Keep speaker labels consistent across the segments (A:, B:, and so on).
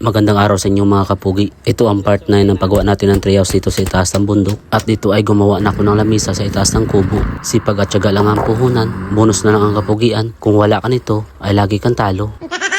A: Magandang araw sa inyo mga kapugi. Ito ang part 9 ng paggawa natin ng treehouse dito sa itaas ng bundok. At dito ay gumawa na ako ng lamisa sa itaas ng kubo. Sipag at syaga lang ang puhunan. Bonus na lang ang kapugian. Kung wala ka nito, ay lagi kang talo.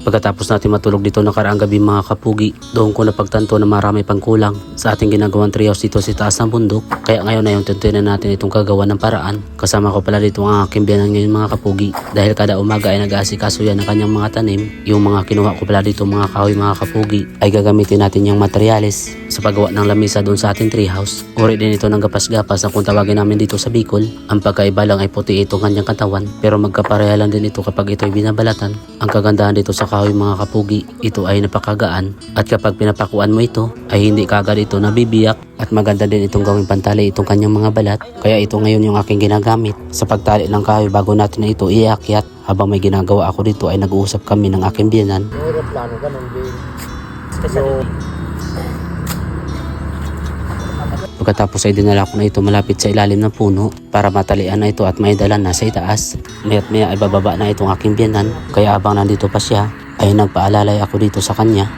A: Pagkatapos natin matulog dito nakaraang gabi mga kapugi, doon ko napagtanto na marami pang kulang sa ating ginagawang treehouse dito sa taas ng bundok. Kaya ngayon ay yung tuntunan natin itong kagawa ng paraan. Kasama ko pala dito ang aking biyanan ngayon mga kapugi. Dahil kada umaga ay nag-aasikaso yan ng kanyang mga tanim. Yung mga kinuha ko pala dito mga kahoy mga kapugi ay gagamitin natin yung materyales sa paggawa ng lamisa doon sa ating treehouse. Uri din ito ng gapas-gapas na kung tawagin namin dito sa Bicol. Ang pagkaiba lang ay puti itong kanyang katawan pero magkapareha lang din ito kapag ito ay binabalatan. Ang kagandahan dito sa kahoy mga kapugi, ito ay napakagaan at kapag pinapakuan mo ito ay hindi kagad ito nabibiyak at maganda din itong gawing pantali itong kanyang mga balat. Kaya ito ngayon yung aking ginagamit sa pagtali ng kahoy bago natin na ito iakyat. Habang may ginagawa ako dito ay nag-uusap kami ng aking biyanan
B: Aeroplano, ganun din.
C: Yung
A: Pagkatapos ay dinala ko na ito malapit sa ilalim ng puno para matalian na ito at maidala na sa itaas. Maya't maya ay bababa na itong aking biyanan kaya habang nandito pa siya ay nagpaalalay ako dito sa kanya.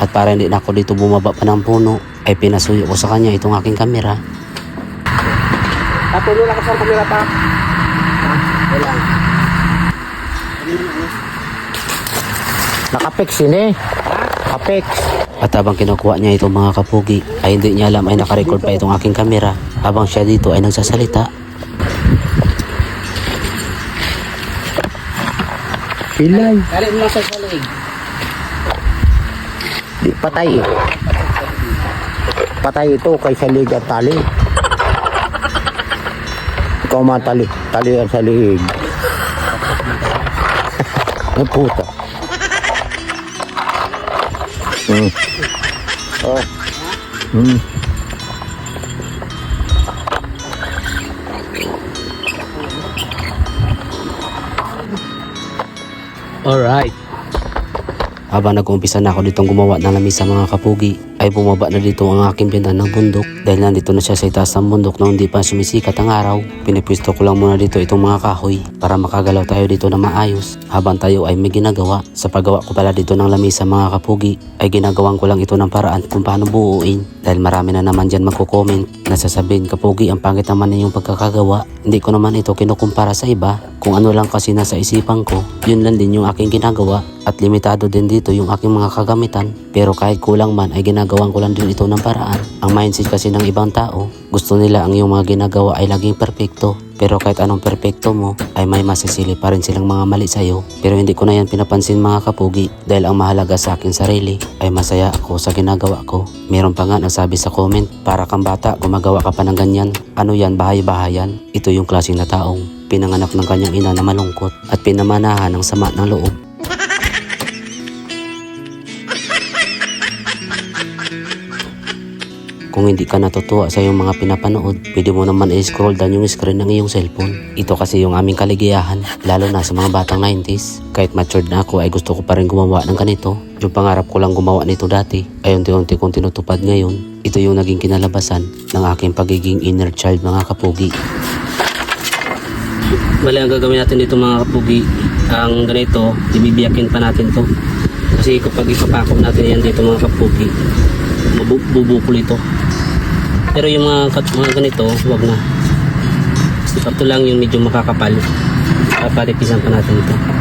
A: At para hindi na ako dito bumaba pa ng puno ay pinasuyo ko sa kanya itong aking kamera.
B: Patuloy lang ka sa kamera pa. Wala.
C: Nakapex yun eh. Nakapex.
A: At habang kinukuha niya itong mga kapugi ay hindi niya alam ay nakarecord pa itong aking kamera habang siya dito ay nagsasalita.
C: Pilay.
B: Dali mo sa salig.
C: Di patay eh. Patay ito kay salig at tali. Ikaw matali. Tali ang salig. Ay puta. Hmm. Oh. Hmm.
A: Alright. Habang nag-umpisa na ako ditong gumawa ng lamisa mga kapugi, ay bumaba na dito ang aking biyanan ng bundok dahil nandito na siya sa itaas ng bundok na hindi pa sumisikat ang araw. Pinipwisto ko lang muna dito itong mga kahoy para makagalaw tayo dito na maayos habang tayo ay may ginagawa. Sa paggawa ko pala dito ng lamisa mga kapugi, ay ginagawan ko lang ito ng paraan kung paano buuin dahil marami na naman dyan magko-comment na sasabihin kapugi ang pangit naman na yung pagkakagawa. Hindi ko naman ito kinukumpara sa iba kung ano lang kasi nasa isipan ko, yun lang din yung aking ginagawa at limitado din dito yung aking mga kagamitan. Pero kahit kulang man ay ginagawan ko lang din ito ng paraan. Ang mindset kasi ng ibang tao, gusto nila ang iyong mga ginagawa ay laging perpekto. Pero kahit anong perpekto mo, ay may masisili pa rin silang mga mali sa'yo. Pero hindi ko na yan pinapansin mga kapugi dahil ang mahalaga sa aking sarili ay masaya ako sa ginagawa ko. Meron pa nga nagsabi sa comment, para kang bata, gumagawa ka pa ng ganyan. Ano yan, bahay-bahayan? Ito yung klaseng na taong pinanganak ng kanyang ina na malungkot at pinamanahan ng sama ng loob. Kung hindi ka natutuwa sa iyong mga pinapanood, pwede mo naman i-scroll down yung screen ng iyong cellphone. Ito kasi yung aming kaligayahan, lalo na sa mga batang 90s. Kahit matured na ako ay gusto ko pa rin gumawa ng ganito. Yung pangarap ko lang gumawa nito dati ay unti-unti kong tinutupad ngayon. Ito yung naging kinalabasan ng aking pagiging inner child mga kapugi. Bali ang gagawin natin dito mga kapugi, ang ganito, ibibiyakin pa natin to. Kasi kapag ipapako natin yan dito mga kapugi, bubukol ito. Pero yung mga, mga ganito, wag na. Ito lang yung medyo makakapal. Papalipisan pa natin ito.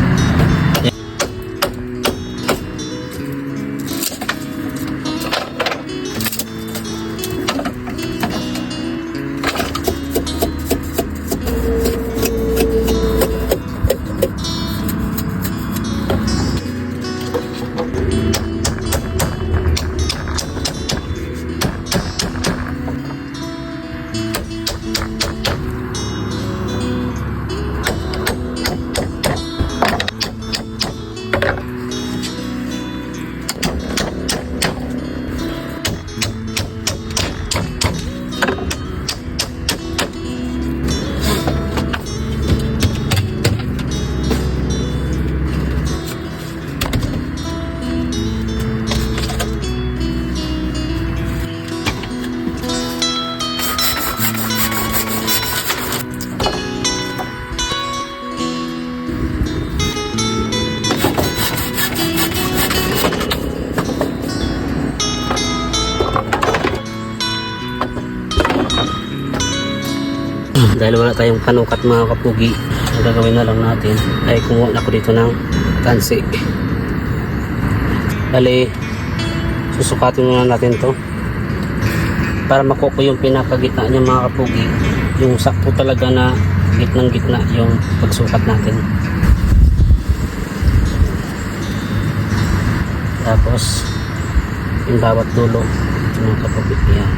A: Dahil wala tayong panukat mga kapugi, ang gagawin na lang natin ay kumuha na ako dito ng tansi. Bali, susukatin muna natin to para makuha ko yung pinakagitna niya mga kapugi. Yung sakto talaga na gitnang gitna yung pagsukat natin. Tapos yung bawat dulo ito mga kapugi yan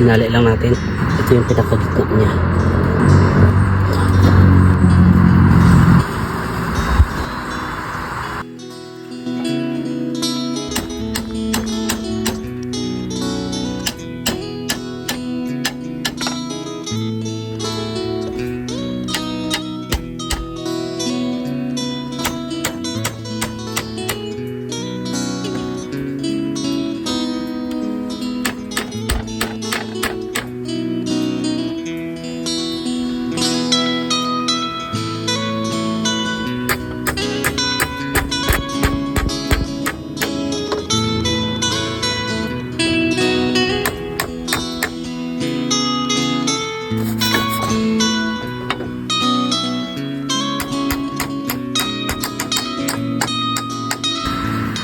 A: hinali lang natin ito yung pinakagitna niya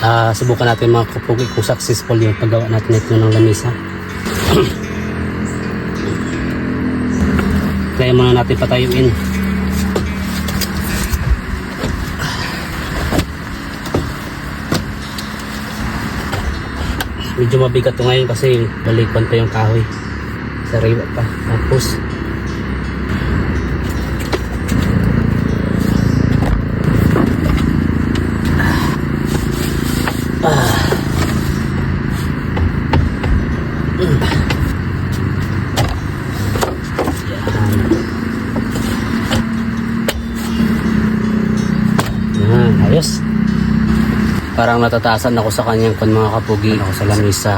A: Ah, subukan natin mga kapugi kung successful yung paggawa natin ito ng lamisa. Kaya muna natin patayuin. Medyo mabigat to ngayon kasi balikpan pa yung kahoy. Sariwa pa. Tapos Yan, ayos. Parang natataasan ako sa kanyang pan mga kapugi ako sa lamisa.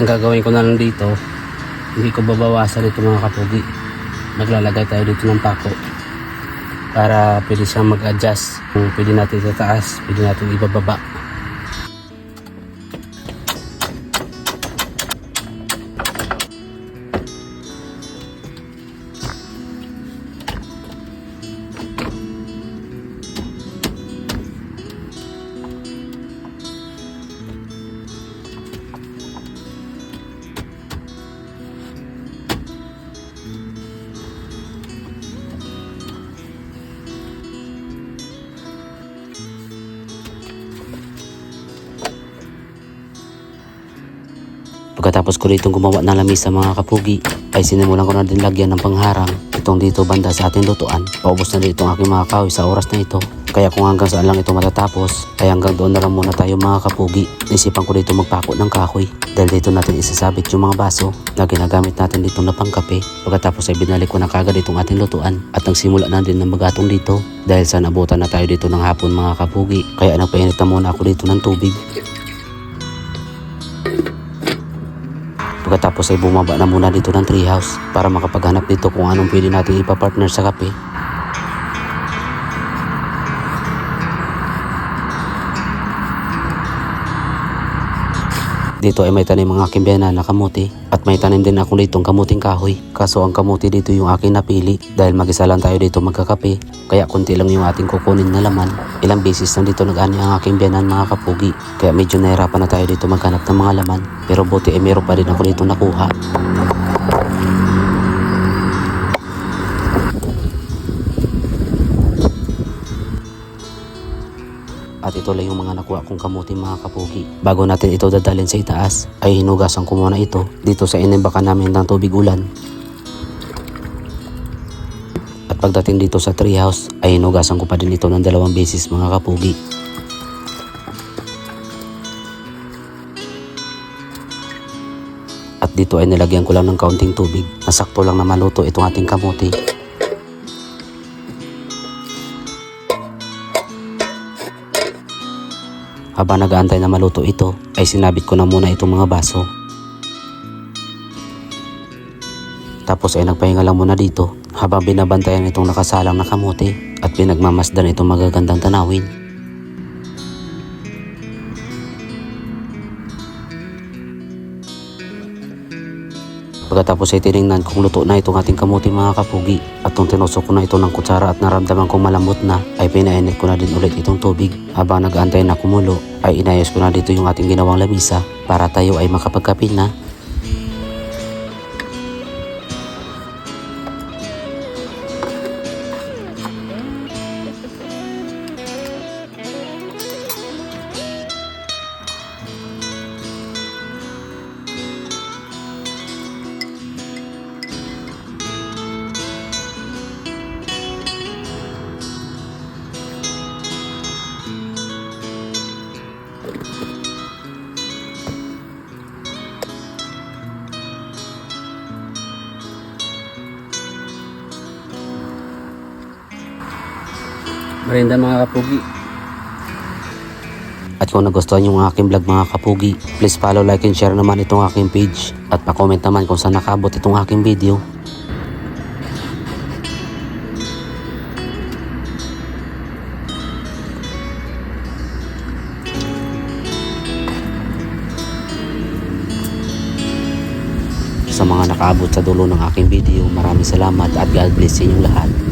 A: Ang gagawin ko na lang dito, hindi ko babawasan ito mga kapugi. Maglalagay tayo dito ng pako para pwede siyang mag-adjust. Kung pwede natin itataas, pwede natin ibababa. Pagkatapos ko dito gumawa ng lamis sa mga kapugi, ay sinimulan ko na din lagyan ng pangharang itong dito banda sa ating lutuan. Paubos na dito ang aking mga kahoy sa oras na ito. Kaya kung hanggang saan lang ito matatapos, ay hanggang doon na lang muna tayo mga kapugi. Nisipan ko dito magpako ng kahoy dahil dito natin isasabit yung mga baso na ginagamit natin dito na pangkape. Pagkatapos ay binalik ko na kagad itong ating lutuan at nagsimula na din ng magatong dito dahil sa nabutan na tayo dito ng hapon mga kapugi. Kaya nagpainit na muna ako dito ng tubig Pagkatapos ay bumaba na muna dito ng treehouse para makapaghanap dito kung anong pwede natin ipapartner sa kape. Dito ay may tanim ang aking biyanan na kamuti at may tanim din ako ditong kamuting kahoy. Kaso ang kamuti dito yung aking napili dahil mag-isa lang tayo dito magkakape kaya konti lang yung ating kukunin na laman. Ilang beses nang dito nag-ani ang aking biyanan mga kapugi kaya medyo nahirapan na tayo dito maghanap ng mga laman pero buti ay meron pa rin ako dito nakuha. At ito lang yung mga nakuha kong kamuti mga kapugi. Bago natin ito dadalhin sa itaas, ay hinugasan ko muna ito dito sa inimbakan namin ng tubig ulan. At pagdating dito sa treehouse, ay hinugasan ko pa din ito ng dalawang beses mga kapugi. At dito ay nilagyan ko lang ng kaunting tubig na sakto lang na maluto itong ating kamuti. Habang nag-aantay na maluto ito, ay sinabit ko na muna itong mga baso. Tapos ay nagpahinga lang muna dito habang binabantayan itong nakasalang na kamote at pinagmamasdan itong magagandang tanawin. Pagkatapos ay tinignan kung luto na itong ating kamuti mga kapugi. At nung tinusok ko na ito ng kutsara at naramdaman kong malambot na, ay pinainit ko na din ulit itong tubig. Habang nag-aantay na kumulo, ay inayos ko na dito yung ating ginawang lamisa para tayo ay makapagkapin na.
B: Merinda mga kapugi.
A: At kung nagustuhan yung aking vlog mga kapugi, please follow, like, and share naman itong aking page. At pa-comment naman kung saan nakabot itong aking video. Sa mga nakaabot sa dulo ng aking video, maraming salamat at God bless sa inyong lahat.